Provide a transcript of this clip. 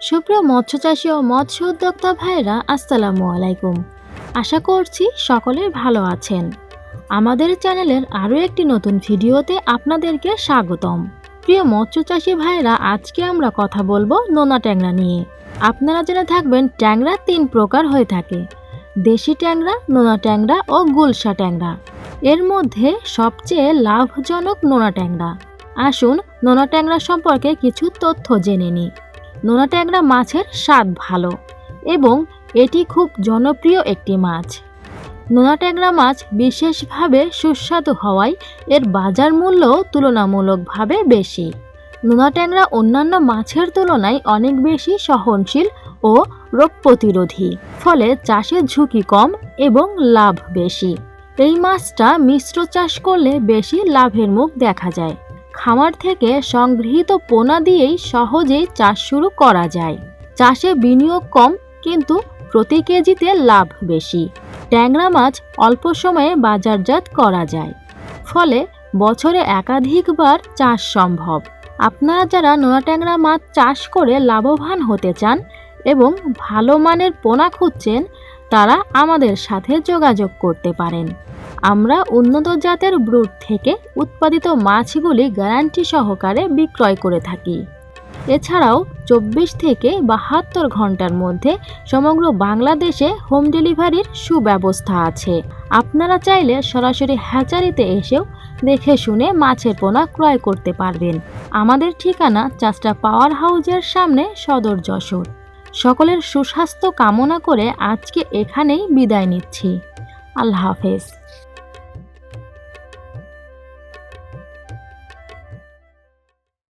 সুপ্রিয় মৎস্য চাষী ও মৎস্য উদ্যোক্তা ভাইরা আসসালামু আলাইকুম। আশা করছি সকলেই ভালো আছেন। আমাদের চ্যানেলের আরও একটি নতুন ভিডিওতে আপনাদেরকে স্বাগতম। প্রিয় মৎস্য চাষী ভাইরা আজকে আমরা কথা বলব নোনা ট্যাংরা নিয়ে। আপনারা জেনে থাকবেন, ট্যাংরা তিন প্রকার হয়ে থাকে। দেশি ট্যাংরা, নোনা ট্যাংরা ও গুলশা ট্যাংরা। এর মধ্যে সবচেয়ে লাভজনক নোনা ট্যাংরা। আসুন নোনা ট্যাংরা সম্পর্কে কিছু তথ্য জেনে নিই। নোনা ট্যাংরা মাছের স্বাদ ভালো এবং এটি খুব জনপ্রিয় একটি মাছ। নোনা ট্যাংরা মাছ বিশেষভাবে সুস্বাদু হওয়ায় এর বাজার মূল্যও তুলনামূলকভাবে বেশি। নোনা ট্যাংরা অন্যান্য মাছের তুলনায় অনেক বেশি সহনশীল ও রোগ প্রতিরোধী, ফলে চাষের ঝুঁকি কম এবং লাভ বেশি। এই মাছটা মিশ্র চাষ করলে বেশি লাভের মুখ দেখা যায়। খামার থেকে সংগৃহীত পোনা দিয়েই সহজেই চাষ শুরু করা যায়। চাষে বিনিয়োগ কম, কিন্তু প্রতি কেজিতে লাভ বেশি। ট্যাংরা মাছ অল্প সময়ে বাজারজাত করা যায়। ফলে বছরে একাধিকবার চাষ সম্ভব। আপনারা যারা নোনা ট্যাংরা মাছ চাষ করে লাভবান হতে চান এবং ভালো মানের পোনা খুঁজছেন, তারা আমাদের সাথে যোগাযোগ করতে পারেন। আমরা উন্নত জাতের ব্রুড থেকে উৎপাদিত মাছগুলি গ্যারান্টি সহকারে বিক্রয় করে থাকি। এছাড়াও চব্বিশ থেকে বাহাত্তর ঘণ্টার মধ্যে সমগ্র বাংলাদেশে হোম ডেলিভারির সুব্যবস্থা আছে। আপনারা চাইলে সরাসরি হ্যাচারিতে এসেও দেখে শুনে মাছের পোনা ক্রয় করতে পারবেন। আমাদের ঠিকানা চাষটা পাওয়ার হাউজের সামনে সদর যশোর। সকলের সুস্বাস্থ্য কামনা করে আজকে এখানেই বিদায় নিচ্ছি। আল্লাহ হাফেজ।